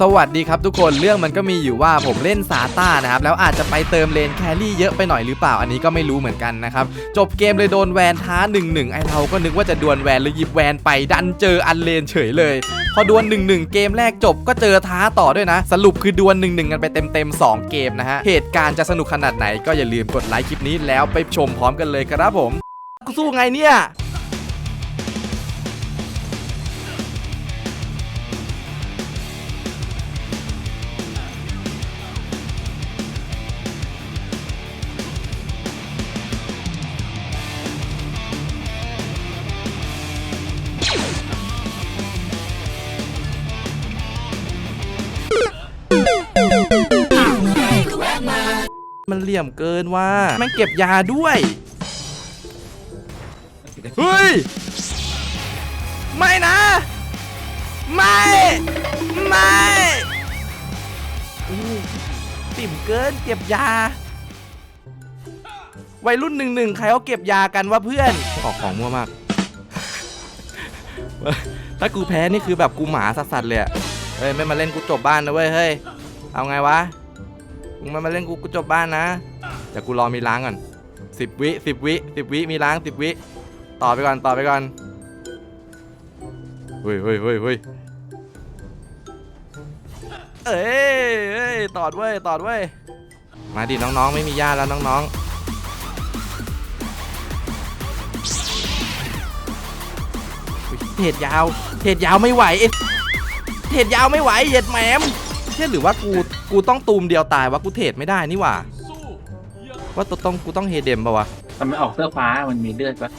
สวัสดีครับทุกคนเรื่องมันก็มีอยู่ว่าผมเล่นซาต้านะครับ แล้วอาจจะไปเติมเลนแครี่เยอะไปหน่อยหรือเปล่าอันนี้ก็ไม่รู้เหมือนกันนะครับ จบเกมเลยโดนแวนท้า1นึไอเราก็นึกว่าจะดวลแวนเลยหยิบแวนไปดันเจออันเลนเฉยเลย พอดวล1นึเกมแรกจบก็เจอท้าต่อด้วยนะ สรุปคือดวล1นึกันไปเต็มๆ2เกมนะฮะเหตุการณ์จะสนุกขนาดไหนก็อย่าลืมกดไลค์คลิปนี้แล้วไปชมพร้อมกันเลยครับผมกูสู้ไงเนี่ย มันเหลี่ยมเกินว่าแม่งเก็บยาด้วย เฮ้ย ไม่นะ ไม่ ไม่อู้ติ่มเกินเก็บยา วัยรุ่นหนึ่งหนึ่งใครเขาเก็บยากันว่าเพื่อน ออกของมั่วมาก ถ้ากูแพ้นี่คือแบบกูหมาสัสๆเลยอะเฮ้ย ไม่มาเล่นกูจบบ้านนะเว้ย เฮ้ย เอาไงวะ มึงมามาเล่นกูกูจบบ้านนะเดี๋ยวกูรอมีล้างก่อนสิบวิสิบวิสิบวิมีล้างสิบวิต่อไปก่อนต่อไปก่อนเฮ้ยเฮ้ยเฮ้ยเฮ้ยเอ้ยเอ้ยตอดเว้ยตอดเว้ยมาดิน้องๆ ไม่มีญาติแล้วน้องๆเทรดยาวเทรดยาวไม่ไหวเอ้ยเทรดยาวไม่ไหวเหย็ดแหมม เช่หรือว่ากูกูต้องตูมเดียวตายวะกูเทรดไม่ได้นี่หว่า ว่าตัวต้องกูต้องเฮเดมปะวะทำไมออกเสื้อฟ้ามันมีเลือดปะ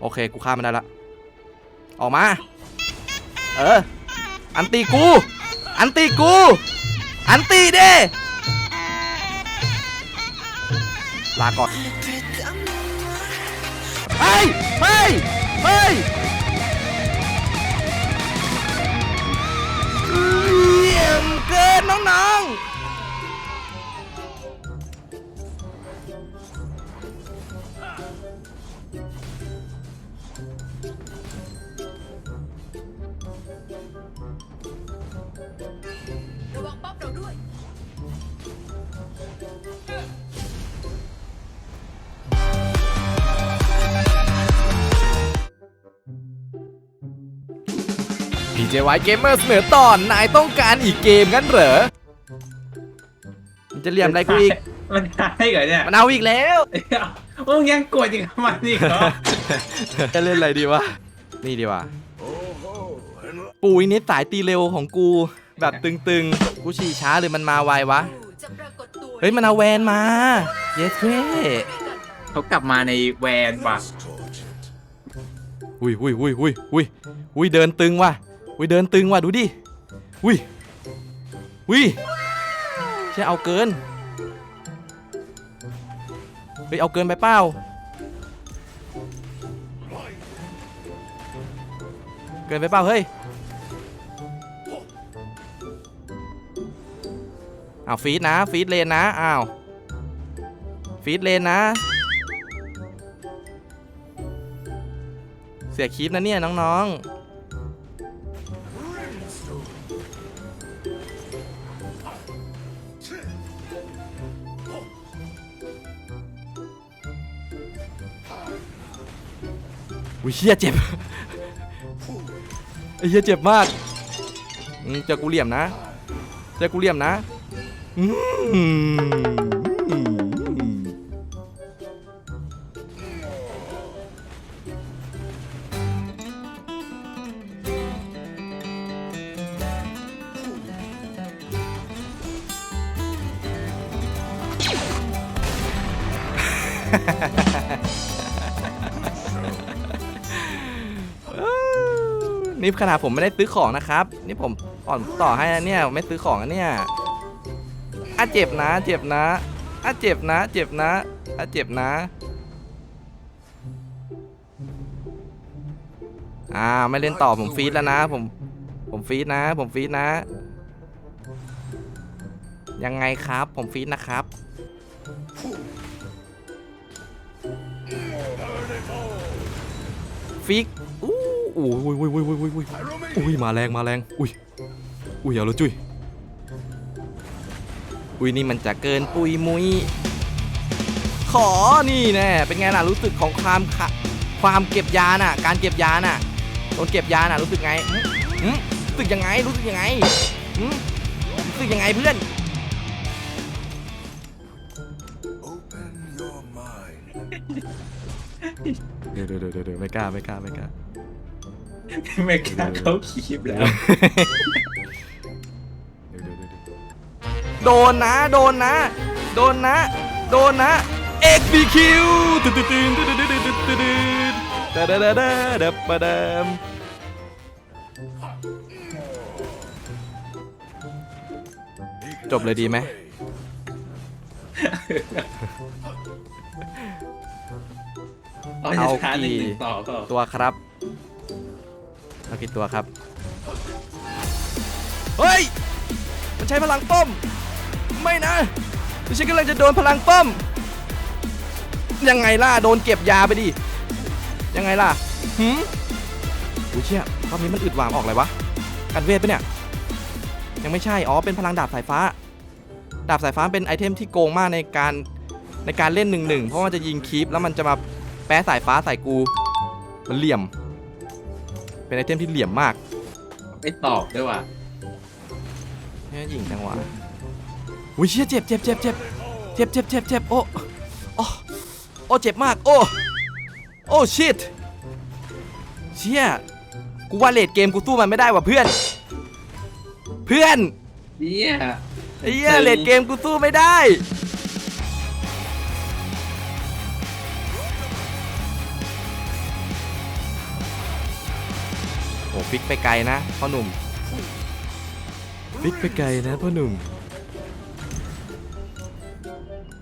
โอเคกูฆ่ามันได้ละออกมา เออ อันตีกู อันตีกู อันตีเด้ลาก่อนเฮ้ยเฮ้ยเฮ้ย เเจวายเกมเมอร์เสนอตอนนายต้องการอีกเกมงั้นเหรอมันจะเหลี่ยมอะไรกูอีกมันได้เหรอเนี่ยมันเอาอีกแล้วมึงยังกดอีกทำไมอีกเหรอจะเล่นอะไรดีวะนี่ดีวะปูยนิดสายตีเร็วของกู แบบตึงๆ กูฉี่ช้าหรือมันมาไววะจะปรากฏตัวเฮ้ยมันเอาแวนมา เยสเท่เขากลับมาในแวนว่ะอุ้ยอุ้ยอุ้ยอุ้ยอุ้ยอุ้ยเดินตึงว่ะ อุ้ยเดินตึงว่ะดูดิอุ้ยอุ้ยใช่เอาเกินเฮ้ยเอาเกินไปเปล่าเกินไปเปล่าเฮ้ยอ้าวฟีดนะฟีดเลนนะอ้าวฟีดเลนนะ เสียคลิปนะเนี่ยน้องๆ อุ้ยเฮียเจ็บไอ้เฮียเจ็บมากเจอกูเหลี่ยมนะเจอกูเหลี่ยมนะ นี่ขนาดผมไม่ได้ซื้อของนะครับ นี่ผมอ่อนต่อให้นะเนี่ยไม่ซื้อของนะเนี่ยอะเจ็บนะ เจ็บนะอะเจ็บนะ เจ็บนะอะเจ็บนะอ่าไม่เล่นต่อผมฟีดแล้วนะ ผมผมฟีดนะ ผมฟีดนะ ยังไงครับ ผมฟีดนะครับฟิกอู้ โอ้ยอุ้ยอ้ยอ้ยอ้ยอ้ยอ้ยมาแรงมาแรงอุ้ยอุ้ยเอาละจุ้ยอุ้ยนี่มันจะเกินปุยมุยขอนี่แน่เป็นไงล่ะรู้สึกของความความเก็บยาน่ะ การเก็บยาน่ะโดนเก็บยาน่ะรู้สึกไงรู้สึกยังไงรู้สึกยังไงรู้สึกยังไงเพื่อนเดี๋ยวเดี๋ยวเดี๋ยวไม่กล้าไม่กล้าไม่กล้า ไม่กล้าเข้าคลิปแล้วโดนนะ โดนนะ โดนนะ โดนนะ XBQ ตึ๊ดตึ๊ดตึ๊ดตึ๊ดตึ๊ดตึ๊ดตึ๊ดตึ๊ดตึ๊ดตึ๊ดตึ๊ดตึ๊ดตึ๊ดปะดิมจบเลยดีไหมเอาจะช้าหนึ่ตัวครับ เอากี่ตัวครับ เฮ้ย มันใช้พลังป้อม ไม่นะดิฉันกำลังจะโดนพลังป้อม ยังไงล่ะ โดนเก็บยาไปดิ ยังไงล่ะหืมอุ้ยเชี่ยรอบนี้มันอึดหวามออกเลยวะ กันเวทปะเนี่ย ยังไม่ใช่ อ๋อ เป็นพลังดาบสายฟ้า ดาบสายฟ้าเป็นไอเทมที่โกงมากในการในการเล่นหนึ่งหนึ่งเพราะมันจะยิงคีปแล้วมันจะมาแปะสายฟ้าใส่กู มันเหลี่ยม เป็นไอเทมที่เหลี่ยมมากไม่ตอบด้วยว่ะเนี่ยยิงจังหวะอุ้ยเชี่ยเจ็บเจ็บเจ็บเจ็บเจ็บเจ็บเจ็บเจ็บโอ้โอ้โอ้เจ็บมาก โอ้โอ้ชิตเชี่ยกูว่าเลดเกมกูสู้มันไม่ได้ว่ะเพื่อน เพื่อนเนี่ย ไอ้เหี้ยเลดเกมกูสู้ไม่ได้ โอ้ฟิกไปไกลนะพ่อหนุ่มฟิกไปไกลนะพ่อหนุ่ม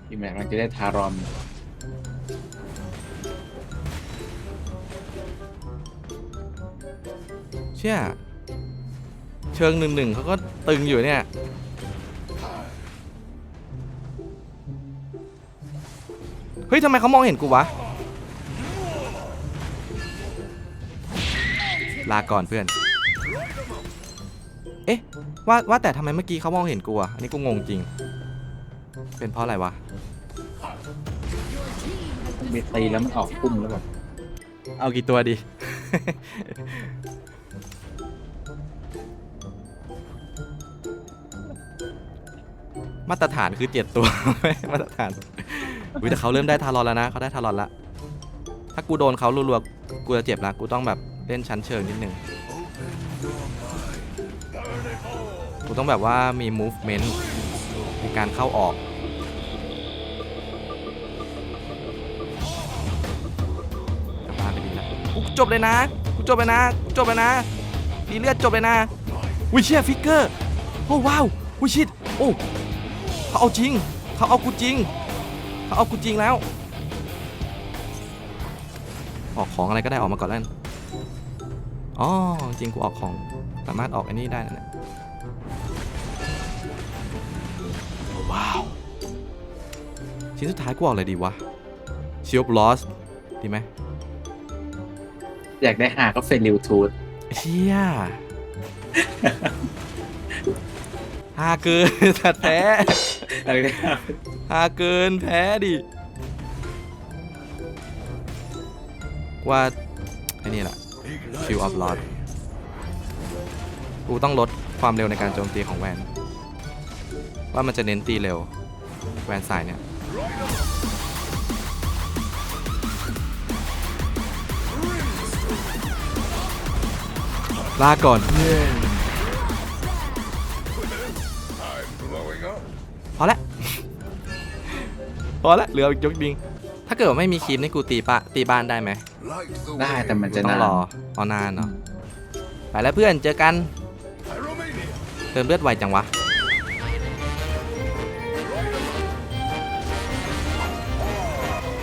ทีมไหนมันจะได้ทารอนเชี่ยเชิงหนึ่งหนึ่งเขาก็ตึงอยู่เนี่ยเฮ้ยทำไมเขามองเห็นกูวะ ลาก่อนเพื่อน เอ๊ะ ว่าว่าแต่ทำไมเมื่อกี้เขามองเห็นกูอะอันนี้กูงงจริง เป็นเพราะอะไรวะ เบตีแล้วมันออกพุ่มแล้วแบบเอากี่ตัวดี มาตรฐานคือเจ็ดตัว มาตรฐานอุ้ยแต่เขาเริ่มได้ทารอนแล้วนะเขาได้ทารอนแล้วถ้ากูโดนเขารัวๆกูจะเจ็บละกูต้องแบบ เล่นชั้นเชิงนิดนึงกูต้องแบบว่ามี movement มีการเข้าออกกลับบ้าไปดีละกูจบเลยนะ กูจบเลยนะ กูจบเลยนะดีเลือดจบเลยนะวิเชียฟิกเกอร์ โอ้ว้าววิชิต โอ้เขาเอาจริง เขาเอากูจริง เขาเอากูจริงแล้ว ออกของอะไรก็ได้ออกมาก่อนแล้ว อ๋อจริงกูออกของสามารถออกอันนี้ได้นะเนี่ยว้าว ชิ้นสุดท้ายกูออกอะไรดีวะชิลบลอสดีไหมอยากได้หาก็เฟรนลิวทูธเชี่ยฮาเกินสัตว์แพ้อยากได้หาฮาเกินแพ้ดิว่าไอ้นี่แหละ Shield of Lord กูต้องลดความเร็วในการโจมตีของแวน ว่ามันจะเน้นตีเร็ว แวนสายเนี่ย ลาก่อนเพื่อน I'm blowing up. พอละ พอละเหลืออีกยกดิง ถ้าเกิดว่าไม่มีครีมนี่กูตีปะตีบ้านได้ไหม ได้ wind. แต่มันจะต้องนานรอรอนานเนาะไปแล้วเพื่อนเจอกัน Pyromania. เติมเลือดไวจังวะ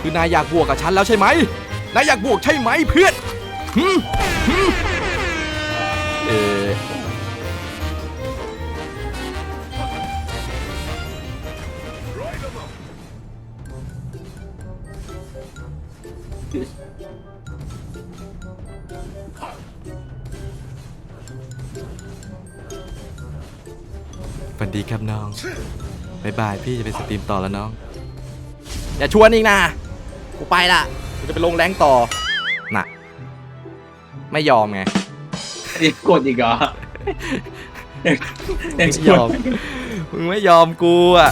คือนายอยากบวกกับฉันแล้วใช่ไหมนายอยากบวกใช่ไหมเพื่อนหึหึเออ ฝันดีครับน้องบายบายพี่จะไปสตรีมต่อแล้วน้อง อย่าชวนอีกนะกูไปละกูจะไปลงแรงต่อน่ะ ไม่ยอมไงนี่กดอีกเหรอยังยังไม่ยอมมึงไม่ยอมกูอะ